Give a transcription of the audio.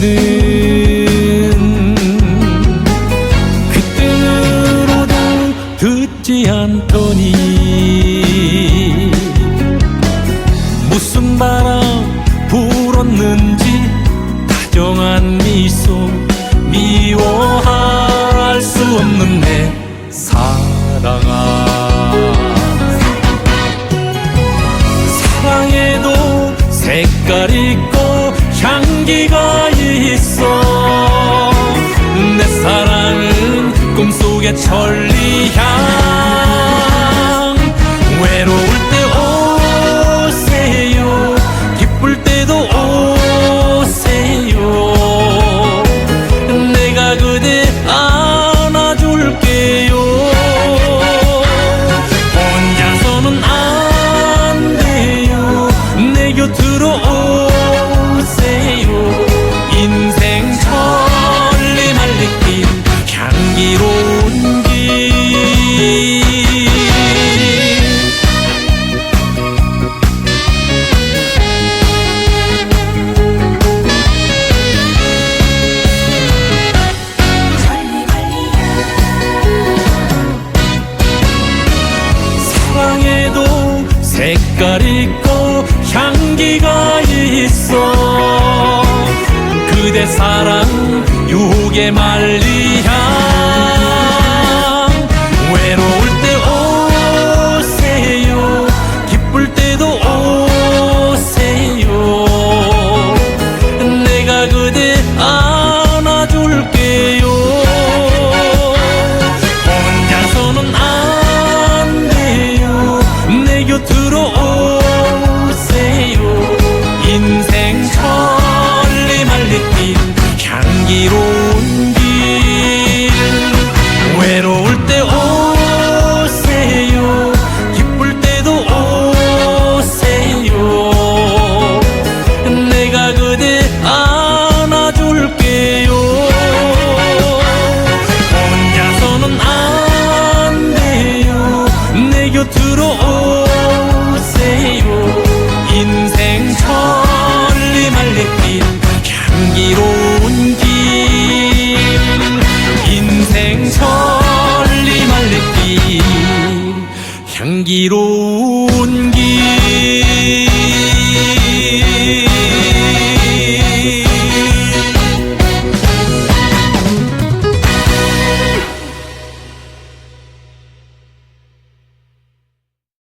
때는 그때로도 듣지 않더니 무슨 바람 불었는지 다정한 미소 미워할 수 없는 내 사랑아. 사랑에도 색깔 있고 향기가 꿈속의 천리향 사랑에도 색깔 있고 향기가 있어. 그대 사랑 유혹에 말리 향 내 곁으로 오세요. 인생 천리말 느낀 향기로운 길. 인생 천리말 느낀 향기로운 길